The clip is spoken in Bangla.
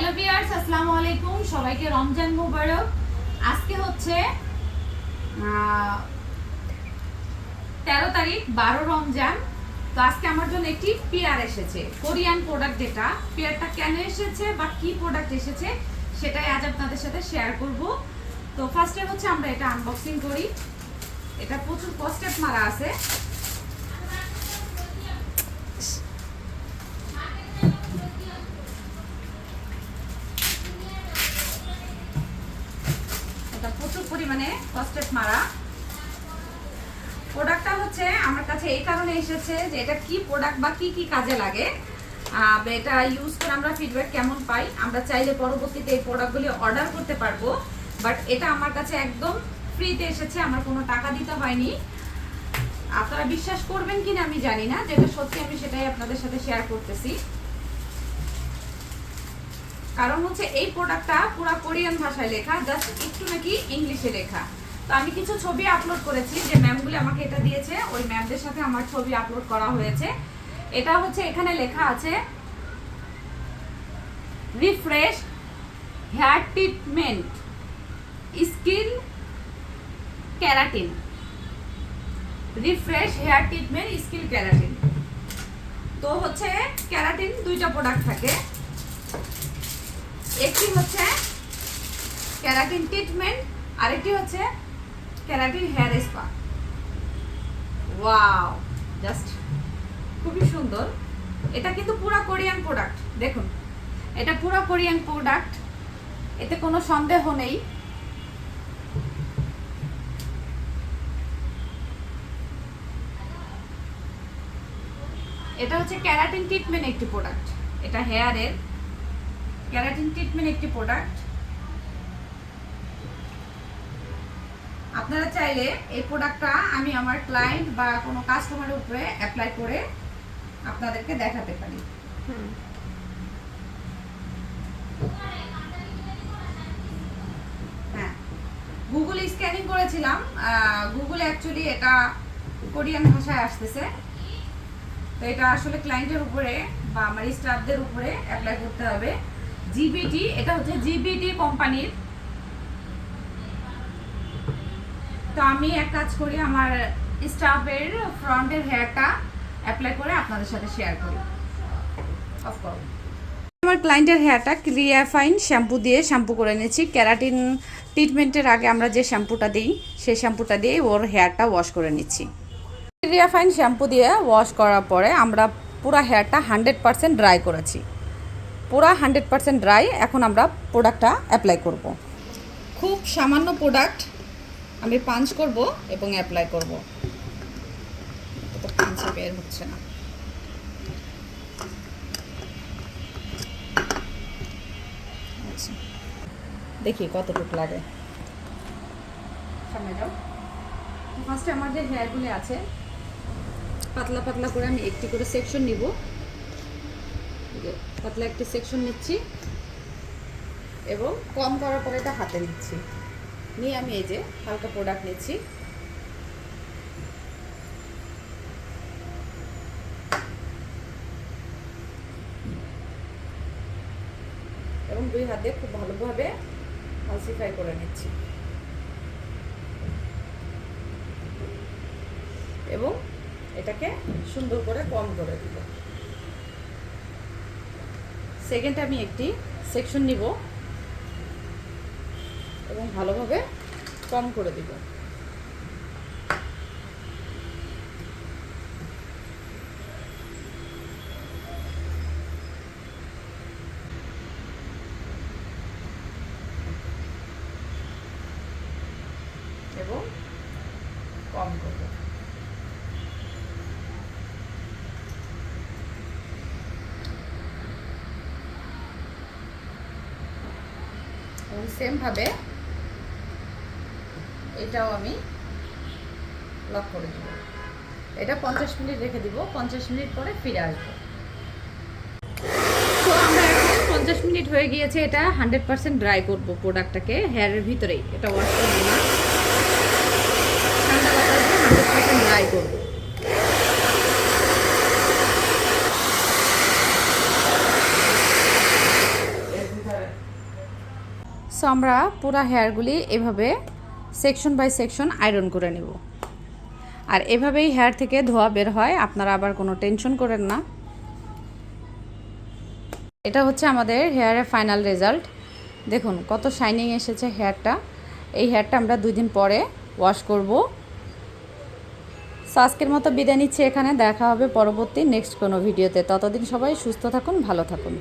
হ্যালো বিয়ার্স আসসালামু আলাইকুম। সবাইকে রমজান মোবারক। আজকে হচ্ছে তেরো তারিখ, বারো রমজান। তো আজকে আমার জন্য একটি পিয়ার এসেছে। কোরিয়ান প্রোডাক্ট যেটা, পিয়ারটা কেন এসেছে বা কি প্রোডাক্ট এসেছে, সেটাই আজ আপনাদের সাথে শেয়ার করব। তো ফার্স্টে হচ্ছে আমরা এটা আনবক্সিং করি। এটা প্রচুর কস্টেপ মারা আছে। পরিমাণে কস্টেপ মারা। প্রোডাক্টটা হচ্ছে আমার কাছে এই কারণে এসেছে যে এটা কি প্রোডাক্ট বা কি কি কাজে লাগে। এটা ইউজ করে আমরা ফিডব্যাক কেমন পাই, আমরা চাইলে পরবর্তীতে এই প্রোডাক্টগুলি অর্ডার করতে পারব বাট এটা আমার কাছে একদম ফ্রিতে এসেছে, আমার কোনো টাকা দিতে হয়নি। আপনারা বিশ্বাস করবেন কিনা আমি জানি না, যেটা সত্যি আমি সেটাই আপনাদের সাথে শেয়ার করতেছি। কারণ হচ্ছে এই প্রোডাক্টটা পুরো কোরিয়ান ভাষায় লেখা জাস্ট একটু নাকি ইংলিশে লেখা। তো আমি কিছু ছবি আপলোড করেছি, যে ম্যামগুলি আমাকে এটা দিয়েছে, ওই ম্যামদের সাথে আমার ছবি আপলোড করা হয়েছে। এটা হচ্ছে এখানে লেখা আছে refresh hair treatment skin keratin refresh hair treatment skin keratin তো হচ্ছে ক্যারাটিন দুইটা প্রোডাক্ট থাকে। একটি হচ্ছে ক্যারাটিন ট্রিটমেন্ট, আরেকটি হচ্ছে keratin hair spa. Wow, just খুবই সুন্দর। এটা কিন্তু পুরো কোরিয়ান প্রোডাক্ট, দেখুন। এটা পুরো কোরিয়ান প্রোডাক্ট, এতে কোনো সন্দেহ নেই। এটা হচ্ছে ক্যারাটিন ট্রিটমেন্ট একটি প্রোডাক্ট, এটা হেয়ারের। ক্যারাটিন ট্রিটমেন্ট একটি প্রোডাক্ট আপনারা চাইলে এই প্রোডাক্টটা আমি আমার ক্লায়েন্ট বা কোনো কাস্টমারের উপরে অ্যাপ্লাই করে আপনাদেরকে দেখাতে পারি। হ্যাঁ গুগল স্ক্যানিং করেছিলাম। গুগল অ্যাকচুয়ালি এটা কোরিয়ান ভাষায় আসতেছে। তো এটা আসলে ক্লায়েন্টের উপরে বা আমার স্টাফদের উপরে অ্যাপ্লাই করতে হবে। জিবিটি এটা হচ্ছে জিবিটি কোম্পানির তো আমি এক কাজ করি, আমার স্টাফের ফ্রন্টের হেয়ারটা অ্যাপ্লাই করে আপনাদের সাথে শেয়ার করি। আমার ক্লায়েন্টের হেয়ারটা ক্রিয়াফাইন শ্যাম্পু দিয়ে শ্যাম্পু করে নিয়েছি। ক্যারাটিন ট্রিটমেন্টের আগে আমরা যে শ্যাম্পুটা দিই, সেই শ্যাম্পুটা দিয়ে ওর হেয়ারটা ওয়াশ করে নিচ্ছি। ক্রিয়াফাইন শ্যাম্পু দিয়ে ওয়াশ করার পরে আমরা পুরো হেয়ারটা হান্ড্রেড পারসেন্ট ড্রাই করেছি। পুরা হান্ড্রেড পারসেন্ট ড্রাই এখন আমরা প্রোডাক্টটা অ্যাপ্লাই করব। খুব সামান্য প্রোডাক্ট আমি পাঞ্চ করব এবং অ্যাপ্লাই করব। বের হচ্ছে না। আচ্ছা। দেখি কতটুকু লাগে। সামনে যাও। ফার্স্টে আমার যে হেয়ারগুলো আছে, পাতলা পাতলা করে আমি একটি করে সেকশন নিব। পাতলা একটি সেকশন নিচ্ছি এবং কম করার পরে এটা হাতে নিচ্ছি। নিয়ে আমি এই যে হালকা প্রোডাক্ট নিচ্ছি। এবং দুই হাতে খুব ভালোভাবে ফালসিফাই করে নিচ্ছি। এবং এটাকে সুন্দর করে কম করে দিব। সেকেন্ড আমি একটি সেকশন নিব এবং ভালোভাবে কম করে দিব এবং কম করব এবং সেমভাবে এটাও আমি লক করে দেব। এটা পঞ্চাশ মিনিট রেখে দিব, পঞ্চাশ মিনিট পরে ফিরে আসব। তো আমরা এখন পঞ্চাশ মিনিট হয়ে গিয়েছে, এটা হান্ড্রেড পার্সেন্ট ড্রাই করব প্রোডাক্টটাকে হেয়ারের ভিতরেই। এটা ওয়াশ করব না ঠান্ডা বাতাসে হান্ড্রেড পার্সেন্ট ড্রাই করব। সো আমরা পুরো হেয়ারগুলি এভাবে সেকশন বাই সেকশন আয়রন করে নেব। আর এভাবেই হেয়ার থেকে ধোয়া বের হয়, আপনারা আবার কোনো টেনশন করেন না। এটা হচ্ছে আমাদের হেয়ারের ফাইনাল রেজাল্ট দেখুন, কত শাইনিং এসেছে হেয়ারটা এই হেয়ারটা আমরা দুই দিন পরে ওয়াশ করব। সো আজকের মতো বিদায় নিচ্ছি এখানে। দেখা হবে পরবর্তী নেক্সট কোনো ভিডিওতে ততদিন সবাই সুস্থ থাকুন, ভালো থাকুন।